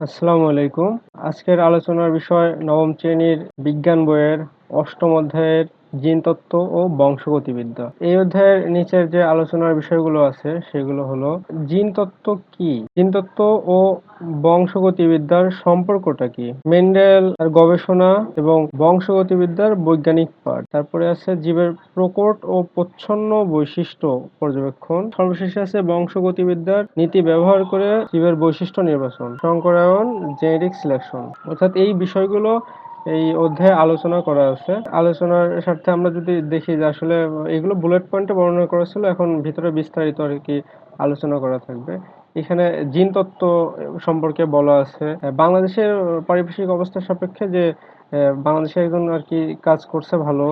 আসসালামু আলাইকুম। আজকের আলোচনার বিষয় নবম শ্রেণির বিজ্ঞান বইয়ের অষ্টম অধ্যায়ের জিনতত্ত্ব ও বংশগতিবিদ্যা। এই অধ্যায়ের নিচের যে আলোচনার বিষয়গুলো আছে, সেগুলো হলো, জিনতত্ত্ব কি? জিনতত্ত্ব ও বংশগতিবিদ্যার সম্পর্কটা কি? মেন্ডেল তার গবেষণা এবং বংশগতিবিদ্যার বৈজ্ঞানিক পাঠ। তারপরে আছে জীবের প্রকট ও প্রচ্ছন্ন বৈশিষ্ট্য পর্যবেক্ষণ। সর্বশেষে আছে বংশগতিবিদ্যার নীতি ব্যবহার করে জীবের বৈশিষ্ট্য নির্বাচন, সংকরায়ন, জেনেটিক সিলেকশন। অর্থাৎ এই বিষয়গুলো এই অধ্যায়ে আলোচনা করা আছে। আলোচনার স্বার্থে আমরা যদি দেখি যে আসলে এগুলো বুলেট পয়েন্টে বর্ণনা করা ছিল, এখন ভিতরে বিস্তারিত আর কি আলোচনা করা থাকবে। এখানে জিন তত্ত্ব সম্পর্কে বলা আছে। বাংলাদেশের পারিপার্শ্বিক অবস্থার সাপেক্ষে যে বাংলাদেশে একজন আর কি কাজ করছে ভালো।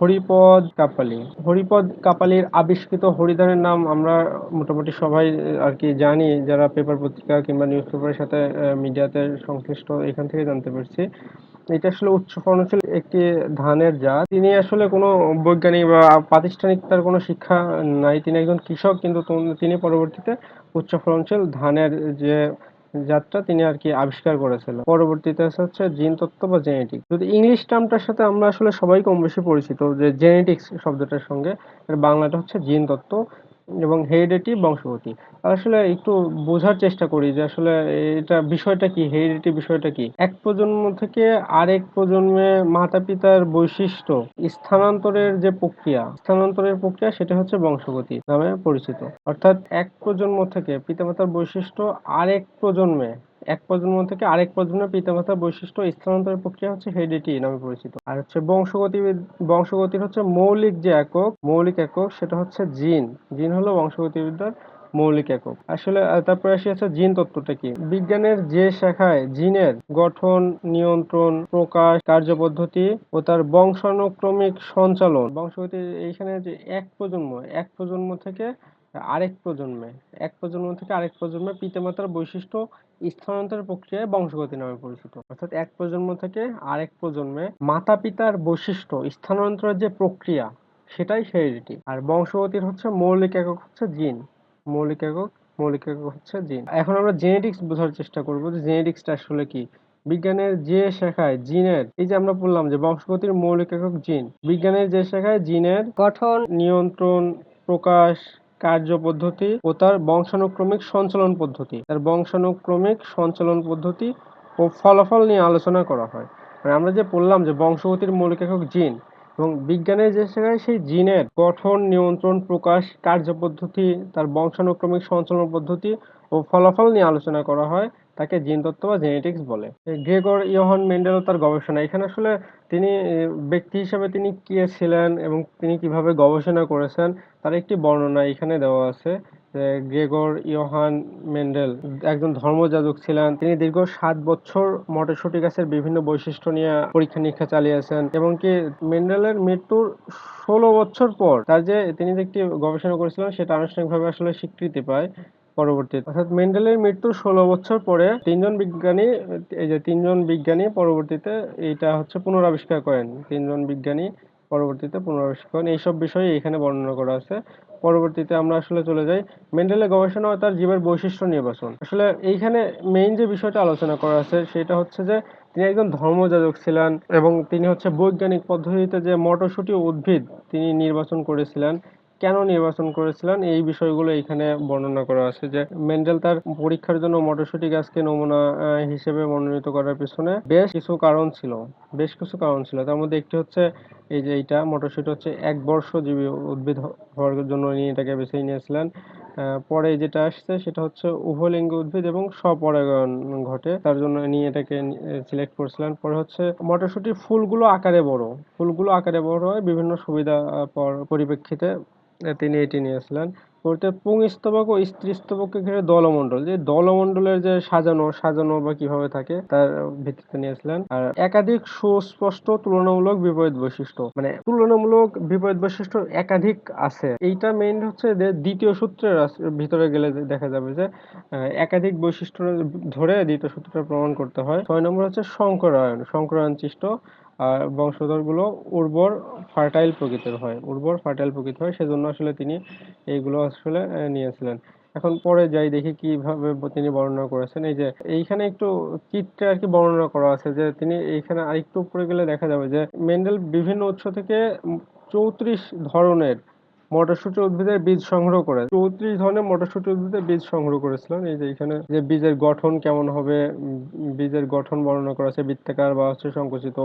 হরিপদ কাপালি। হরিপদ কাপালির আবিষ্কৃত হরিধানের নাম আমরা মোটামুটি সবাই আর কি জানি, যারা পেপার পত্রিকা কিংবা নিউজ পেপারের সাথে মিডিয়াতে সংশ্লিষ্ট এখান থেকে জানতে পারছি। এটা আসলে উচ্চ ফলনশীল একটি ধানের জাত। তিনি আসলে কোনো বৈজ্ঞানিক বা প্রাতিষ্ঠানিক তার কোনো শিক্ষা নাই। তিনি একজন কৃষক, কিন্তু তিনি পরবর্তীতে উচ্চ ফলনশীল ধানের যে জাতটা তিনি আর কি আবিষ্কার করেছিলেন। পরবর্তীতে হচ্ছে জিন তত্ত্ব বা জেনেটিক যদি ইংলিশ টার্মটার সাথে আমরা আসলে সবাই কম বেশি পরিচিত যে জেনেটিক্স শব্দটার সঙ্গে বাংলাটা হচ্ছে জিন তত্ত্ব। এবং হেরিডিটি বংশগতি আসলে একটু বোঝার চেষ্টা করি যে আসলে এটা বিষয়টা কি হেরিডিটি বিষয়টা কি? এক প্রজন্ম থেকে আরেক প্রজন্মে মাতা পিতার বৈশিষ্ট্য, স্থানান্তরের যে প্রক্রিয়া, স্থানান্তরের প্রক্রিয়া সেটা হচ্ছে বংশগতি নামে পরিচিত। অর্থাৎ এক প্রজন্ম থেকে পিতামাতার বৈশিষ্ট্য আরেক প্রজন্মে এক প্রজন্ম থেকে আরেক প্রজন্মের পিতামাতার বৈশিষ্ট্য স্থানান্তরের প্রক্রিয়া হচ্ছে হেরিডিটি নামে পরিচিত। আর হচ্ছে বংশগতি বংশগতির হচ্ছে মৌলিক যে একক, মৌলিক একক সেটা হচ্ছে জিন। জিন হলো বংশগতিবিদ্যার মৌলিক একক। আসলে তারপরে আসি আছে জিন তত্ত্বটা কি? বিজ্ঞানের যে শাখায় জিনের গঠন, নিয়ন্ত্রণ, প্রকাশ, কার্যপদ্ধতি ও তার বংশানুক্রমিক সঞ্চালন বংশগতি এইখানে যে এক প্রজন্ম এক প্রজন্ম থেকে আরেক প্রজন্মে এক প্রজন্ম থেকে আরেক প্রজন্মে পিতামাতার বৈশিষ্ট্য স্থানান্তর প্রক্রিয়ায় বংশগতি নামে পরিচিত। অর্থাৎ এক প্রজন্ম থেকে আরেক প্রজন্মে মাতা পিতার বৈশিষ্ট্য স্থানান্তরের যে প্রক্রিয়া সেটাই হেরিডিটি আর বংশগতির হচ্ছে মৌলিক একক হচ্ছে জিন মৌলিক একক মৌলিক একক হচ্ছে জিন এখন আমরা জেনেটিক্স বোঝার চেষ্টা করব যে জেনেটিক্সটা আসলে কি। বিজ্ঞানের যে শাখায় জিনের এই যে আমরা বললাম যে বংশগতির মৌলিক একক জিন বিজ্ঞানের যে শাখায় জিনের গঠন নিয়ন্ত্রণ প্রকাশ কার্যপদ্ধতি ও তার বংশানুক্রমিক সঞ্চালন পদ্ধতি। তার বংশানুক্রমিক সঞ্চালন পদ্ধতি ও ফলাফল নিয়ে আলোচনা করা হয়। মানে আমরা যে বললাম যে বংশগতির মৌলিক একক জিন এবং বিজ্ঞানের যে জায়গায় সেই জিনের গঠন, নিয়ন্ত্রণ, প্রকাশ কার্য পদ্ধতি তার বংশানুক্রমিক সঞ্চালন পদ্ধতি ও ফলাফল নিয়ে আলোচনা করা হয়, তাকে জিন তত্ত্ব বা জেনেটিক্স বলে। গ্রেগর ইয়োহান মেন্ডেল তার গবেষণা। এখানে আসলে তিনি ব্যক্তি হিসেবে তিনি কে ছিলেন এবং তিনি কীভাবে গবেষণা করেছেন, তার একটি বর্ণনা এখানে দেওয়া আছে। গ্রেগর ইয়োহান মেন্ডেল একজন ধর্মযাজক ছিলেন। তিনি দীর্ঘ সাত বছর মটরশুটি গাছের বিভিন্ন বৈশিষ্ট্য নিয়ে পরীক্ষা নিরীক্ষা চালিয়েছেন এবং কি মেন্ডেলের মৃত্যুর ষোলো বছর পর তার যে, তিনি যে একটি গবেষণা করেছিলেন, সেটা আনুষ্ঠানিকভাবে আসলে স্বীকৃতি পায়। পরবর্তীতে অর্থাৎ মেন্ডেলের মৃত্যুর ষোলো বছর পরে তিনজন বিজ্ঞানী, এই যে তিনজন বিজ্ঞানী পরবর্তীতে এইটা হচ্ছে পুনরাবিষ্কার করেন। তিনজন বিজ্ঞানী পরবর্তীতে পুনরাবিষ্কার করেন। এইসব বিষয়ে এখানে বর্ণনা করা আছে। পরবর্তীতে আমরা আসলে চলে যাই মেন্ডেলের গবেষণা ও তার জীবের বৈশিষ্ট্য নির্বাচন আসলে এইখানে মেইন যে বিষয়টা আলোচনা করা আছে সেটা হচ্ছে যে তিনি একজন ধর্মযাজক ছিলেন এবং তিনি হচ্ছে বৈজ্ঞানিক পদ্ধতিতে যে মটরশুটি উদ্ভিদ তিনি নির্বাচন করেছিলেন কেন নির্বাচন করেছিলেন? এই বিষয়গুলো এখানে বর্ণনা করা আছে যে মেন্ডেল তার পরীক্ষার জন্য মটরশুটি গাছকে নমুনা হিসেবে মনোনীত করার পিছনে বেশ কিছু কারণ ছিল। বেশ কিছু কারণ ছিল। তার মধ্যে একটি হচ্ছে এই যে এইটা, মটরশুটি হচ্ছে এক বর্ষজীবী উদ্ভিদ হওয়ার জন্য উনি এটাকে বেছে নিয়েছিলেন। পরে যেটা আসছে সেটা হচ্ছে উভলিঙ্গ উদ্ভিদ এবং স্বপরাগায়ন ঘটে। তার জন্য নিয়ে এটাকে সিলেক্ট করেছিলেন। পরে হচ্ছে মটরশুটির ফুলগুলো আকারে বড়। ফুলগুলো আকারে বড় হয় বিভিন্ন সুবিধা পরিপ্রেক্ষিতে তিনি এটি নিয়েছিলেন পরতে পুংস্তবক ও স্ত্রীস্তবককে ঘিরে দলমণ্ডল, যে দলমণ্ডলের যে সাজানো সাজানো বা কীভাবে থাকে, তার ভিত্তিতে নিয়েছিলেন আর একাধিক সুস্পষ্ট তুলনামূলক বিপরীত বৈশিষ্ট্য মানে তুলনামূলক বিপরীত বৈশিষ্ট্য একাধিক আছে। এইটা মেইন হচ্ছে যে দ্বিতীয় সূত্রের ভিতরে গেলে দেখা যাবে যে একাধিক বৈশিষ্ট্য ধরে দ্বিতীয় সূত্রটা প্রমাণ করতে হয়। ছয় নম্বর হচ্ছে সংকরায়ন সংকরায়ন সৃষ্ট আর বংশধরগুলো উর্বর ফার্টাইল প্রকৃতির হয়। উর্বর ফার্টাইল প্রকৃতির হয়, সেজন্য আসলে তিনি এইগুলো আসলে নিয়েছিলেন। এখন পরে যাই দেখি কীভাবে তিনি বর্ণনা করেছেন। এই যে, এইখানে একটু চিত্রে আর কি বর্ণনা করা আছে যে, তিনি এইখানে আরেকটু উপরে গেলে দেখা যাবে যে, মেন্ডেল বিভিন্ন উৎস থেকে চৌত্রিশ ধরনের মটরশুঁটি উদ্ভিদের বীজ সংগ্রহ করে। চৌত্রিশ ধরনের মটরশুঁটি উদ্ভিদের বীজ সংগ্রহ করেছিলেন এই যে এখানে যে বীজের গঠন কেমন হবে বীজের গঠন বর্ণনা করা আছে, বৃত্তাকার বা হচ্ছে সংকুচিত।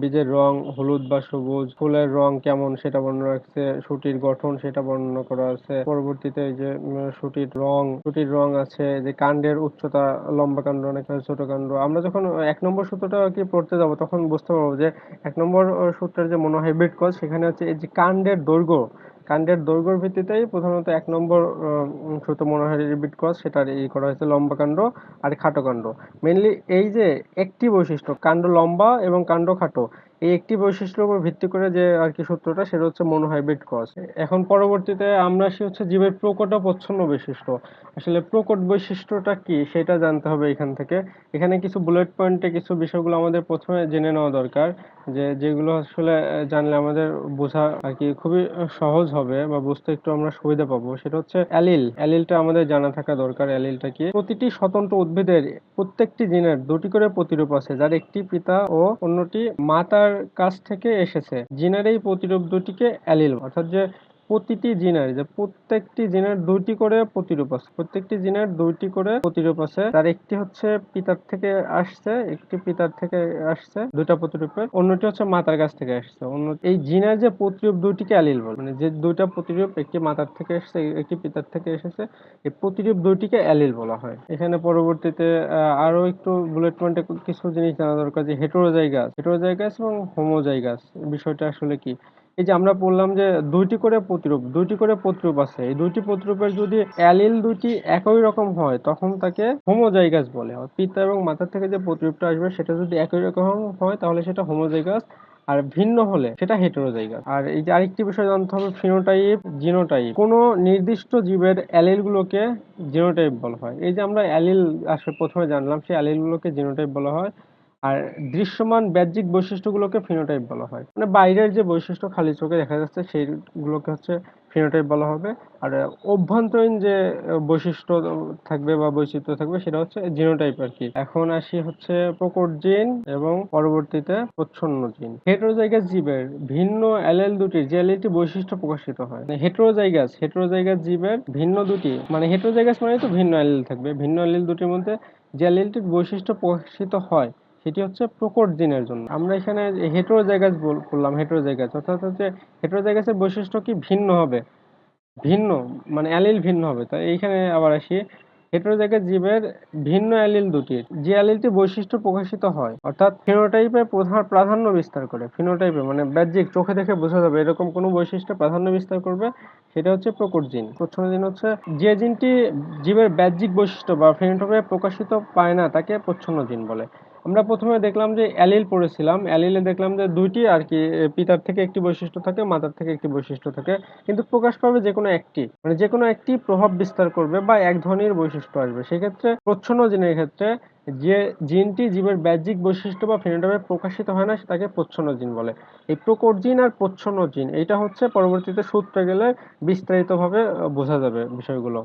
বীজের রং হলুদ বা সবুজ। ফুলের রং কেমন সেটা বর্ণনা রাখছে শুটির গঠন সেটা বর্ণনা করা আছে। পরবর্তীতে এই যে শুটির রং শুটির রং আছে। যে কাণ্ডের উচ্চতা, লম্বা কাণ্ড নাকি ছোট কাণ্ড। আমরা যখন এক নম্বর সূত্রটা কি পড়তে যাব, তখন বুঝতে পারব যে, এক নম্বর সূত্রের যে মনোহাইব্রিড কজ সেখানে হচ্ছে এই যে কাণ্ডের দৈর্ঘ্য কাণ্ডের দৈর্ঘ্যের ভিত্তিতেই প্রধানত এক নম্বর আহ, মনোহারি মনোহাইব্রিড ক্রস সেটার ই করা হয়েছে লম্বা কাণ্ড আর খাটো কাণ্ড। মেনলি এই যে একটি বৈশিষ্ট্য কাণ্ড লম্বা এবং কাণ্ড খাটো এই একটি বৈশিষ্ট্যের উপর ভিত্তি করে যে আর কি সূত্রটা, সেটা হচ্ছে মনোহাইব্রিড কজ এখন পরবর্তীতে আমরা আসি হচ্ছে জীবের প্রকট ও প্রচ্ছন্ন বৈশিষ্ট্য। আসলে প্রকট বৈশিষ্ট্যটা কি, সেটা জানতে হবে এখান থেকে। এখানে কিছু বুলেট পয়েন্টে কিছু বিষয়গুলো আমাদের প্রথমে জেনে নেওয়া দরকার, যে যেগুলো আসলে জানলে আমাদের বোঝা আর কি খুবই সহজ হবে বা বুঝতে একটু আমরা সুবিধা পাবো। সেটা হচ্ছে অ্যালিল। অ্যালিলটা আমাদের জানা থাকা দরকার, অ্যালিলটা কি? প্রতিটি স্বতন্ত্র উদ্ভিদের প্রত্যেকটি জিনের দুটি করে প্রতিরূপ আছে, যার একটি পিতা ও অন্যটি মাতার কাছ থেকে এসেছে? জিনের এই প্রতিরূপ দুটিকে অ্যালিল অর্থাৎ যে প্রতিটি জিনের, যে প্রত্যেকটি জিনের দুইটি করে প্রতিরূপ আছে। প্রত্যেকটি জিনের দুইটি করে প্রতিরূপ আছে। তার একটি হচ্ছে পিতার থেকে আসছে, একটি পিতার থেকে আসছে, দুইটা প্রতিরূপের। অন্যটি হচ্ছে মাতার কাছ থেকে আসছে। অন্য, এই জিনের যে প্রতিরূপ দুইটিকে অ্যালিল বলে মানে যে দুইটা প্রতিরূপ, একটি মাতার থেকে এসেছে, একটি পিতার থেকে এসেছে, এই প্রতিরূপ দুইটিকে অ্যালিল বলা হয়। এখানে পরবর্তীতে আরও একটু বুলেট পয়েন্টে কিছু জিনিস জানা দরকার যে হেটেরোজাইগাস হেটেরোজাইগাস এবং হোমোজাইগাস বিষয়টা আসলে কি? এই যে আমরা বললাম যে দুইটি করে প্রতিরূপ, দুইটি করে প্রতিরূপ আছে। এই দুইটি প্রতিরূপের যদি অ্যালিল দুইটি একই রকম হয়, তখন তাকে হোমোজাইগাস বলে। পিতা এবং মাতা থেকে যে প্রতিরূপটা আসবে, সেটা যদি একই রকম হয়, তাহলে সেটা হোমোজাইগাস। আর ভিন্ন হলে সেটা হেটেরোজাইগাস। আর এই যে আরেকটি বিষয় জানতে হবে, ফিনোটাইপ, জিনোটাইপ। কোন নির্দিষ্ট জীবের অ্যালিল গুলোকে জিনোটাইপ বলা হয়। এই যে আমরা অ্যালিল আসলে প্রথমে জানলাম, সেই অ্যালিল গুলোকে জিনোটাইপ বলা হয়। আর দৃশ্যমান বাহ্যিক বৈশিষ্ট্যগুলোকে ফিনোটাইপ বলা হয়। মানে বাইরের যে বৈশিষ্ট্য খালি চোখে দেখা যাচ্ছে, সেইগুলোকে হচ্ছে ফিনোটাইপ বলা হবে। আর অভ্যন্তরীণ যে বৈশিষ্ট্য থাকবে বা বৈচিত্র্য থাকবে, সেটা হচ্ছে জিনোটাইপ আর কি। এখন আসি হচ্ছে প্রকট জিন এবং পরবর্তীতে প্রচ্ছন্ন জিন হেটেরোজাইগাস জীবের ভিন্ন অ্যালেল দুটির যে অ্যালেলটি বৈশিষ্ট্য প্রকাশিত হয় হেটেরোজাইগাস হেটেরোজাইগাস জীবের ভিন্ন দুটি মানে হেটেরোজাইগাস মানে তো ভিন্ন অ্যালেল থাকবে। ভিন্ন অ্যালেল দুটির মধ্যে যে অ্যালেলটির বৈশিষ্ট্য প্রকাশিত হয় সেটি হচ্ছে প্রকট জিনের জন্য। আমরা এখানে হেটেরোজাইগাস বললাম হেটেরোজাইগাস অর্থাৎ হচ্ছে হেটেরোজাইগাসের বৈশিষ্ট্য কি ভিন্ন হবে? ভিন্ন মানে অ্যালিল ভিন্ন হবে। তাই এইখানে আবার আসি। হেটেরোজাইগাস জীবের ভিন্ন অ্যালিল দুটির যে অ্যালিলটি বৈশিষ্ট্য প্রকাশিত হয়, অর্থাৎ ফিনোটাইপে প্রধান প্রাধান্য বিস্তার করে। ফিনোটাইপে মানে বাহ্যিক চোখে দেখে বোঝা যাবে এরকম কোনো বৈশিষ্ট্য প্রাধান্য বিস্তার করবে, সেটা হচ্ছে প্রকট জিন। প্রচ্ছন্ন জিন হচ্ছে, যে জিনটি জীবের বাহ্যিক বৈশিষ্ট্য বা ফিনোটাইপে প্রকাশিত পায় না, তাকে প্রচ্ছন্ন জিন বলে। আমরা প্রথমে দেখলাম যে অ্যালিল পড়েছিলাম। অ্যালিলে দেখলাম যে দুইটি আর কি পিতার থেকে একটি বৈশিষ্ট্য থাকে, মাতার থেকে একটি বৈশিষ্ট্য থাকে। কিন্তু প্রকাশ পাবে যে কোনো একটি মানে যে কোনো একটি প্রভাব বিস্তার করবে বা এক ধরনের বৈশিষ্ট্য আসবে। সেক্ষেত্রে প্রচ্ছন্ন জিনের ক্ষেত্রে যে জিনটি জীবের বাহ্যিক বৈশিষ্ট্য বা ফিনোটাইপে প্রকাশিত হয় না তাকে প্রচ্ছন্ন জিন বলে। এই প্রকট জিন আর প্রচ্ছন্ন জিন এটা হচ্ছে পরবর্তীতে সূত্রে গেলে বিস্তারিতভাবে বোঝা যাবে বিষয়গুলো।